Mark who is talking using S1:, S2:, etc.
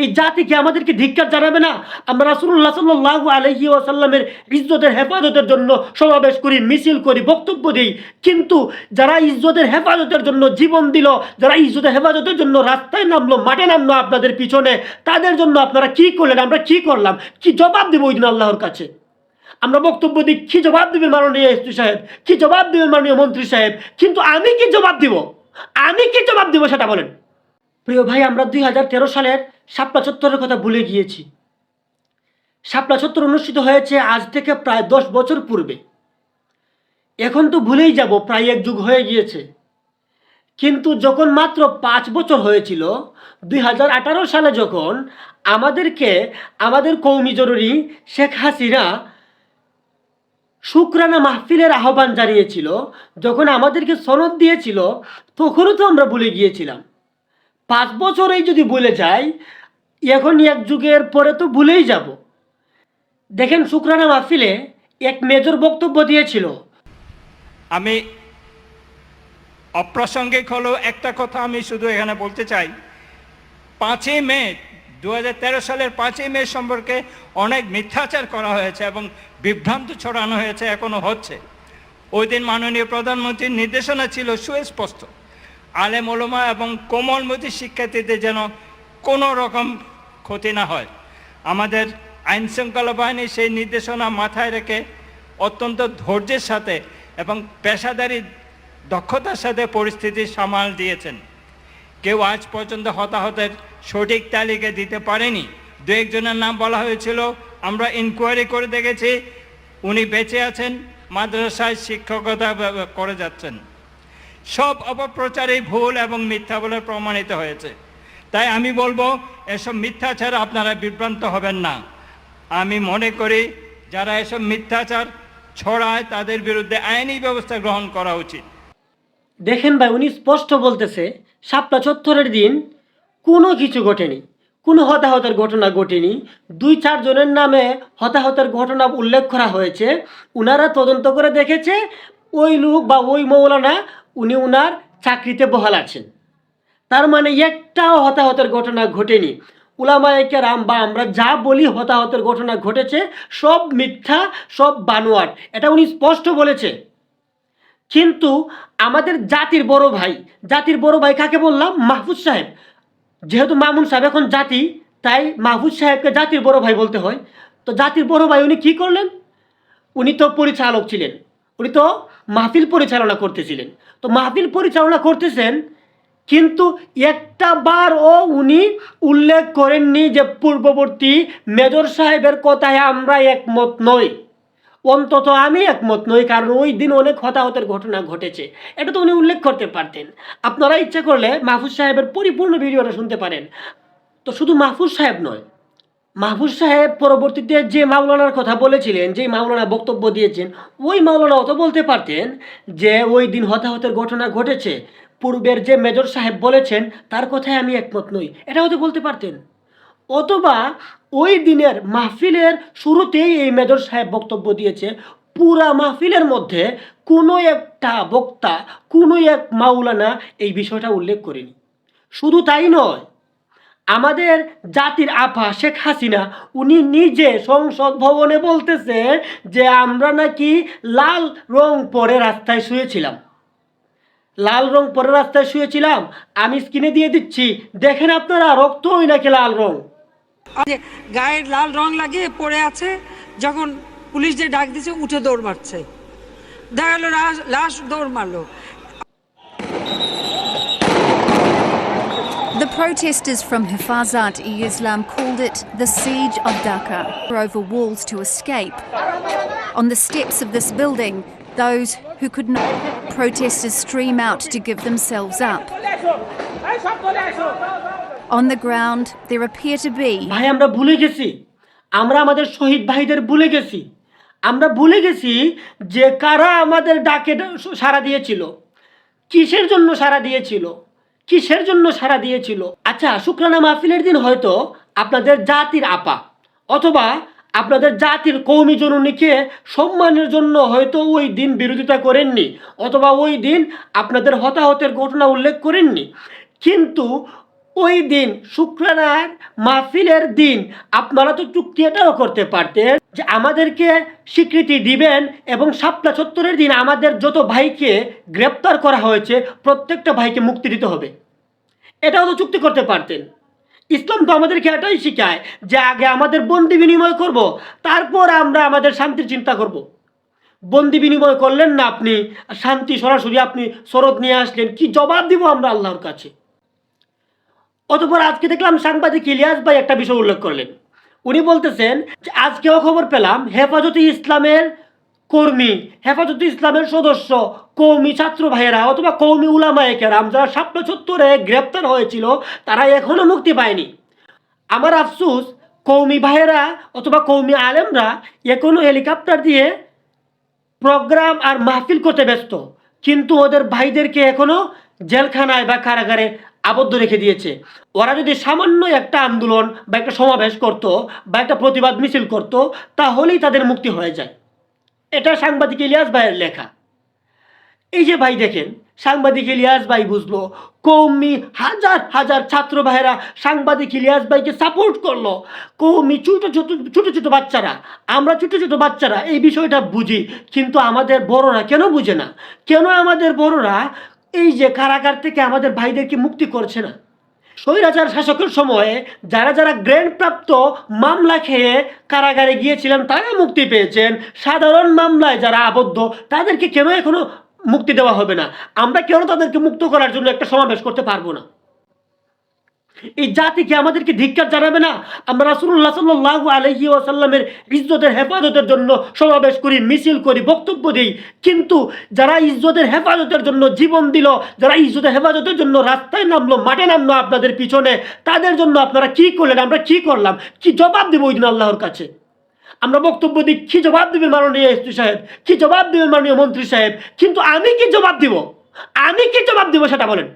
S1: এই জাতিকে আমাদেরকে ধিক্কার জানাবে না? আমরা রাসুল্লাহ সাল্লাহ আলহি ওয়াসাল্লামের ইজ্জতের হেফাজতের জন্য সমাবেশ করি, মিছিল করি, বক্তব্য দিই। কিন্তু যারা ইজ্জতের হেফাজতের জন্য জীবন দিল, যারা ইজ্জতের হেফাজতের জন্য রাস্তায় নামলো, মাঠে নামলো আপনাদের পিছনে, তাদের জন্য আপনারা কি করলেন? আমরা কি করলাম? কি জবাব দেবো ওই দিন আল্লাহর কাছে? আমরা বক্তব্য দিই, কি জবাব দেবেন মাননীয় এসপি সাহেব? কি জবাব দেবেন মাননীয় মন্ত্রী সাহেব? কিন্তু আমি কি জবাব দিব? আমি কি জবাব দিব সেটা বলেন। প্রিয় ভাই, আমরা দুই হাজার তেরো সালের শাপলা চত্বরের কথা ভুলে গিয়েছি। শাপলা চত্বর অনুষ্ঠিত হয়েছে আজ থেকে প্রায় দশ বছর পূর্বে। এখন তো ভুলেই যাব, প্রায় এক যুগ হয়ে গিয়েছে। কিন্তু যখন মাত্র পাঁচ বছর হয়েছিল, দুই হাজার আঠারো সালে যখন আমাদেরকে, আমাদের কৌমি জরুরি শেখ হাসিনা শুক্রানা মাহফিলের আহ্বান জানিয়েছিল, যখন আমাদেরকে সনদ দিয়েছিল, তখনও তো আমরা ভুলে গিয়েছিলাম। পাঁচ বছরেই যদি ভুলে যাই, এখন এক যুগের পরে তো ভুলেই যাব। দেখেন শুক্রানা মাহফিলে এক মেজর বক্তব্য দিয়েছিল।
S2: আমি অপ্রাসঙ্গিক হলো একটা কথা আমি শুধু এখানে বলতে চাই। পাঁচই মে দু হাজার তেরো সালের পাঁচই মে সম্পর্কে অনেক মিথ্যাচার করা হয়েছে এবং বিভ্রান্ত ছড়ানো হয়েছে, এখনও হচ্ছে। ওই দিন মাননীয় প্রধানমন্ত্রীর নির্দেশনা ছিল সুস্পষ্ট। আলেম ওলমা এবং কোমলমতি শিক্ষার্থীদের যেন কোনো রকম ক্ষতি না হয়। আমাদের আইন শৃঙ্খলা বাহিনী সেই নির্দেশনা মাথায় রেখে অত্যন্ত ধৈর্যের সাথে এবং পেশাদারি দক্ষতার সাথে পরিস্থিতি সামাল দিয়েছেন। কেউ আজ পর্যন্ত হতাহতের সঠিক তালিকা দিতে পারেনি। দু একজনের নাম বলা হয়েছিল, আমরা ইনকোয়ারি করে দেখেছি, উনি বেঁচে আছেন, মাদ্রাসায় শিক্ষকতা করে যাচ্ছেন। সব অপপ্রচারই ভুল এবং মিথ্যা বলে প্রমাণিত হয়েছে। তাই আমি বলব, এসব মিথ্যাচার আপনারা বিভ্রান্ত হবেন না। আমি মনে করি, যারা এসব মিথ্যাচার ছড়ায়, তাদের বিরুদ্ধে আইনি ব্যবস্থা গ্রহণ করা উচিত।
S1: দেখেন ভাই, উনি স্পষ্ট বলতেছে শাপলা চত্বরের দিন কোনো কিছু ঘটেনি। কোনো হতাহতের ঘটনা ঘটেনি। দুই চারজনের নামে হতাহতের ঘটনা উল্লেখ করা হয়েছে। উনারা তদন্ত করে দেখেছে, ওই লোক বা ওই মৌলানা উনি উনার চাকরিতে বহাল আছেন। তার মানে একটাও হতাহতের ঘটনা ঘটেনি। উলামায়কে রাম বা আমরা যা বলি হতাহতের ঘটনা ঘটেছে, সব মিথ্যা, সব বানোয়াট। এটা উনি স্পষ্ট বলেছে। কিন্তু আমাদের জাতির বড় ভাই, জাতির বড় ভাই কাকে বললাম? মাহফুজ সাহেব। যেহেতু মামুন সাহেব এখন জাতি, তাই মাহফুজ সাহেবকে জাতির বড় ভাই বলতে হয়। তো জাতির বড় ভাই উনি কি করলেন? উনি তো পরিচালক ছিলেন। উনি তো মাহফিল পরিচালনা করতেছিলেন। তো মাহফিল পরিচালনা করতেছেন, কিন্তু একটা বারও উনি উল্লেখ করেননি যে পূর্ববর্তী মেজর সাহেবের কথায় আমরা একমত নই। অন্তত আমি একমত নই, কারণ ওই দিন অনেক হতাহতের ঘটনা ঘটেছে। এটা তো উনি উল্লেখ করতে পারতেন। আপনারা ইচ্ছে করলে মাহফুজ সাহেবের পরিপূর্ণ ভিডিওটা শুনতে পারেন। তো শুধু মাহফুজ সাহেব নয় মাহফুজ সাহেব পরবর্তীতে যে মাওলানার কথা বলেছিলেন যে মাওলানা বক্তব্য দিয়েছেন, ওই মাওলানা অত বলতে পারতেন যে ওই দিন হতাহতের ঘটনা ঘটেছে। পূর্বের যে মেজর সাহেব বলেছেন, তার কথায় আমি একমত নই। এটা হয়তো বলতে পারতেন। অথবা ওই দিনের মাহফিলের শুরুতেই এই মেজর সাহেব বক্তব্য দিয়েছে, পুরা মাহফিলের মধ্যে কোনো একটা বক্তা, কোনো এক মাওলানা এই বিষয়টা উল্লেখ করেনি। শুধু তাই নয় আমাদের জাতির আফা শেখ হাসিনা, উনি নিজে সংসদ ভবনে বলতেছে যে আমরা নাকি লাল রং পরে রাস্তায় শুয়েছিলাম। লাল রং পরে রাস্তায় শুয়েছিলাম, আমি স্ক্রিনে দিয়ে দিচ্ছি, দেখেন আপনারা রক্ত ওই নাকি লাল রং।
S3: গায়ের লাল রং লাগিয়ে পড়ে আছে, যখন পুলিশ যে ডাক দিছে, উঠে দৌড় মারছে। দেখা গেলো লাশ- লাশ দৌড় মারলো।
S4: The protesters from Hifazat-e-Islam called it the Siege of Dhaka, over walls to escape. On the steps of this building, those who could not protesters stream out to give themselves up. On the ground, there appear to be
S1: ভাই আমরা ভুলে গেছি আমরা আমাদের শহীদ ভাইদের ভুলে গেছি আমরা ভুলে গেছি যে কারা আমাদের ডাকে সাড়া দিয়েছিল কিসের জন্য সাড়া দিয়েছিল কিসের জন্য সারা দিয়েছিল? আচ্ছা শুক্রানা মাহফিলের দিন হয়তো আপনাদের জাতির আপা অথবা আপনাদের জাতির কৌমি জননীকে সম্মানের জন্য হয়তো ওই দিন বিরোধিতা করেননি, অথবা ওই দিন আপনাদের হতাহতের ঘটনা উল্লেখ করেননি। কিন্তু ওই দিন শুক্রানার মাহফিলের দিন, আপনারা তো চুক্তি এটাও করতে পারতেন যে আমাদেরকে স্বীকৃতি দিবেন এবং সাপলা চত্বরের দিন আমাদের যত ভাইকে গ্রেপ্তার করা হয়েছে, প্রত্যেকটা ভাইকে মুক্তি দিতে হবে। এটাও তো চুক্তি করতে পারতেন। ইসলাম তো আমাদেরকে এটাই শেখায় যে আগে আমাদের বন্দি বিনিময় করব, তারপর আমরা আমাদের শান্তির চিন্তা করব। বন্দি বিনিময় করলেন না আপনি শান্তি সরাসরি আপনি শরৎ নিয়ে আসলেন, কি জবাব দিব আমরা আল্লাহর কাছে? অতপর আজকে দেখলাম সাংবাদিক ইলিয়াস ভাই একটা বিষয় উল্লেখ করলেন। উনি বলতেছেন আজকেও খবর পেলাম, হেফাজতে ইসলামের কর্মী, হেফাজতে ইসলামের সদস্য কৌমি ছাত্র ভাইয়েরা অথবা কৌমি উলামায়ে কেরাম যারা সাপ্ত চত্বরে গ্রেপ্তার হয়েছিল তারা এখনও মুক্তি পায়নি। আমার আফসুস কৌমি ভাইয়েরা অথবা কৌমি আলেমরা এখনও হেলিকপ্টার দিয়ে প্রোগ্রাম আর মাহফিল করতে ব্যস্ত। কিন্তু ওদের ভাইদেরকে এখনও জেলখানায় বা কারাগারে আবদ্ধ রেখে দিয়েছে। ওরা যদি সামান্য একটা আন্দোলন বা একটা সমাবেশ করত বা একটা প্রতিবাদ মিছিল করত, তাহলেই তাদের মুক্তি হয়ে যায়। এটা সাংবাদিক ইলিয়াস ভাইয়ের লেখা। এই যে ভাই দেখেন, সাংবাদিক ইলিয়াস ভাই বুঝলো কৌমি হাজার হাজার ছাত্র ভাইয়েরা সাংবাদিক ইলিয়াস ভাইকে সাপোর্ট করল। কৌমি ছোট ছোট ছোট ছোট বাচ্চারা, আমরা ছোট ছোট বাচ্চারা, এই বিষয়টা বুঝি, কিন্তু আমাদের বড়রা কেন বুঝে না? কেন আমাদের বড়রা এই যে কারাগার থেকে আমাদের ভাইদেরকে মুক্তি করছে না? স্বৈরাচার শাসকের সময়ে যারা যারা গ্র্যান্ড প্রাপ্ত মামলা খেয়ে কারাগারে গিয়েছিলেন, তারা মুক্তি পেয়েছেন। সাধারণ মামলায় যারা আবদ্ধ, তাদেরকে কেন এখনও মুক্তি দেওয়া হবে না? আমরা কেন তাদেরকে মুক্ত করার জন্য একটা সমাবেশ করতে পারব না? এই জাতিকে আমাদেরকে ধিক্কার জানাবে না? আমরা রাসুল্লাহ সাল্লাহ আলহি ওয়াসাল্লামের ইজ্জতের হেফাজতের জন্য সমাবেশ করি, মিছিল করি, বক্তব্য দিই। কিন্তু যারা ইজ্জতের হেফাজতের জন্য জীবন দিল, যারা ইজ্জতের হেফাজতের জন্য রাস্তায় নামলো, মাঠে নামলো আপনাদের পিছনে, তাদের জন্য আপনারা কি করলেন? আমরা কি করলাম? কি জবাব দেবো ওই দিন আল্লাহর কাছে? আমরা বক্তব্য দিই, কি জবাব দেবেন মাননীয় এসপি সাহেব? কি জবাব দেবেন মাননীয় মন্ত্রী সাহেব? কিন্তু আমি কি জবাব দিব? আমি কি জবাব দিব সেটা বলেন।